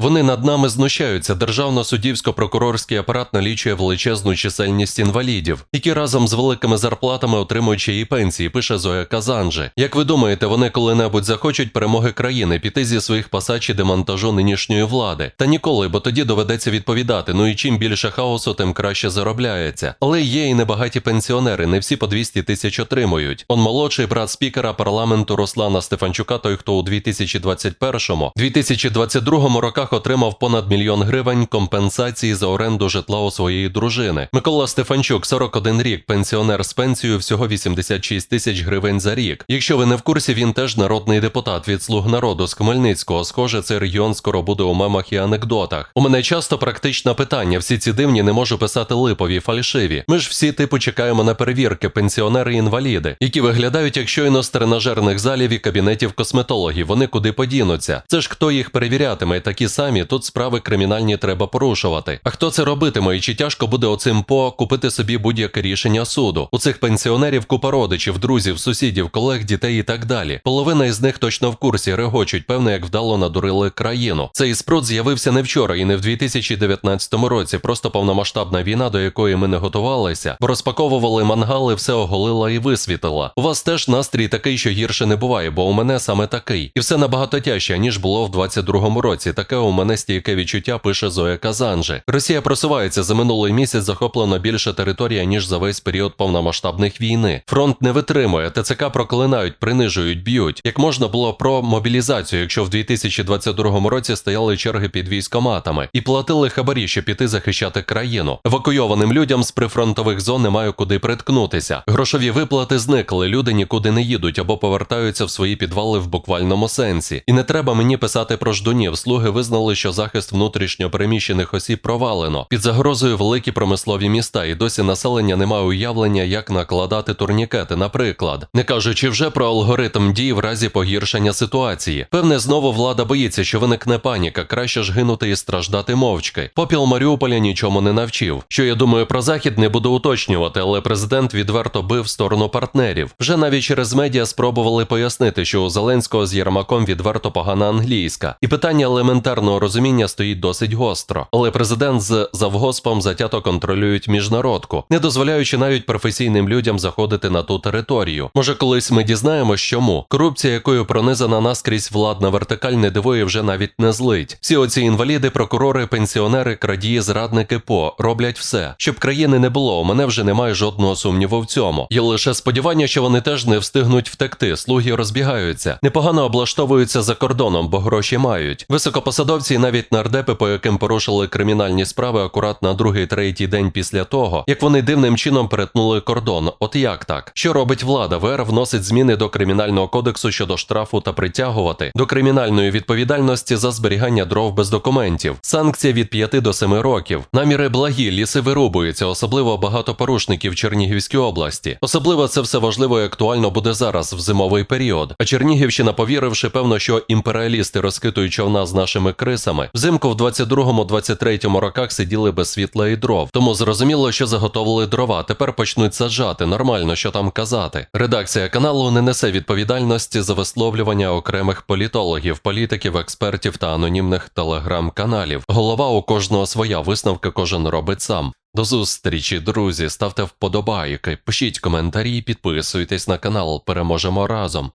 Вони над нами знущаються. Державно-суддівсько-прокурорський апарат налічує величезну чисельність інвалідів, які разом з великими зарплатами отримують і пенсії, пише Зоя Казанжи. Як ви думаєте, вони коли-небудь захочуть перемоги країни піти зі своїх пасач і демонтажу нинішньої влади? Та ніколи, бо тоді доведеться відповідати. Ну і чим більше хаосу, тим краще заробляється. Але є і небагаті пенсіонери, не всі по 200 тисяч отримують. Он молодший брат спікера парламенту Руслана Стефанчука, той, хто у 2021-2022 роках отримав понад мільйон гривень компенсації за оренду житла у своєї дружини. Микола Стефанчук, 41 рік, пенсіонер з пенсією всього 86 тисяч гривень за рік. Якщо ви не в курсі, він теж народний депутат від слуг народу з Хмельницького. Схоже, цей регіон скоро буде у мемах і анекдотах. У мене часто практичне питання. Всі ці дивні не можу писати липові, фальшиві. Ми ж всі типу чекаємо на перевірки, пенсіонери і інваліди, які виглядають як щойно з тренажерних залів і кабінетів косметологів. Вони куди подінуться. Це ж хто їх перевірятиме? Такі самі тут справи кримінальні треба порушувати. А хто це робитиме? І чи тяжко буде оцим по купити собі будь-яке рішення суду? У цих пенсіонерів купа родичів, друзів, сусідів, колег, дітей і так далі. Половина із них точно в курсі регочуть, певно, як вдало надурили країну. Цей спрут з'явився не вчора і не в 2019 році. Просто повномасштабна війна, до якої ми не готувалися, розпаковували мангали, все оголила і висвітила. У вас теж настрій такий, що гірше не буває, бо у мене саме такий, і все набагато тяжче ніж було в 22-му році. Таке у мене стійке відчуття пише Зоя Казанжи. Росія просувається за минулий місяць захоплено більше територія ніж за весь період повномасштабних війни. Фронт не витримує, ТЦК проклинають, принижують, б'ють. Як можна було про мобілізацію, якщо в 2022 році стояли черги під військоматами і платили хабарі, щоб піти захищати країну. Евакуйованим людям з прифронтових зон немає куди приткнутися. Грошові виплати зникли, люди нікуди не їдуть або повертаються в свої підвали в буквальному сенсі. І не треба мені писати про ждунів. Слуги визнали, що захист внутрішньо переміщених осіб провалено. Під загрозою великі промислові міста, і досі населення не має уявлення, як накладати турнікети, наприклад, не кажучи вже про алгоритм дій в разі погіршення ситуації. Певне, знову влада боїться, що виникне паніка, краще ж гинути і страждати мовчки. Попіл Маріуполя нічому не навчив. Що я думаю про захід, не буду уточнювати, але президент відверто бив сторону партнерів. Вже навіть через медіа спробували пояснити, що у Зеленського з Єрмаком відверто погана англійська, і питання елементарного розуміння стоїть досить гостро. Але президент з завгоспом затято контролюють міжнародку, не дозволяючи навіть професійним людям заходити на ту територію. Може, колись ми дізнаємось, чому корупція, якою пронизана наскрізь владна вертикаль, не дивує вже навіть не злить. Всі оці інваліди, прокурори, пенсіонери, крадії, зрадники по роблять все, щоб країни не було. У мене вже немає жодного сумніву в цьому. Є лише сподівання, що вони теж не встигнуть втекти. Слуги розбігаються, непогано облаштовуються за кордоном, бо гроші мають. Високопосадовці і навіть нардепи, по яким порушили кримінальні справи акурат на другий третій день після того, як вони дивним чином перетнули кордон. От як так? Що робить влада? ВР вносить зміни до кримінального кодексу щодо штрафу та притягувати до кримінальної відповідальності за зберігання дров без документів. Санкція від 5 до 7 років. Наміри благі, ліси вирубуються, особливо багато порушників Чернігівській області. Особливо це все важливо і актуально буде зараз в зимовий період. А Чернігівщина, повіривши, певно, що імперіалісти розкитують човна з нашими крисами, взимку в 22-23 роках сиділи без світла і дров. Тому зрозуміло, що заготовили дрова. Тепер почнуть саджати. Нормально, що там казати. Редакція каналу не несе відповідальності за висловлювання окремих політологів, політиків, експертів та анонімних телеграм-каналів. Голова у кожного своя висновка кожен робить сам. До зустрічі, друзі. Ставте вподобайки, пишіть коментарі, підписуйтесь на канал. Переможемо разом.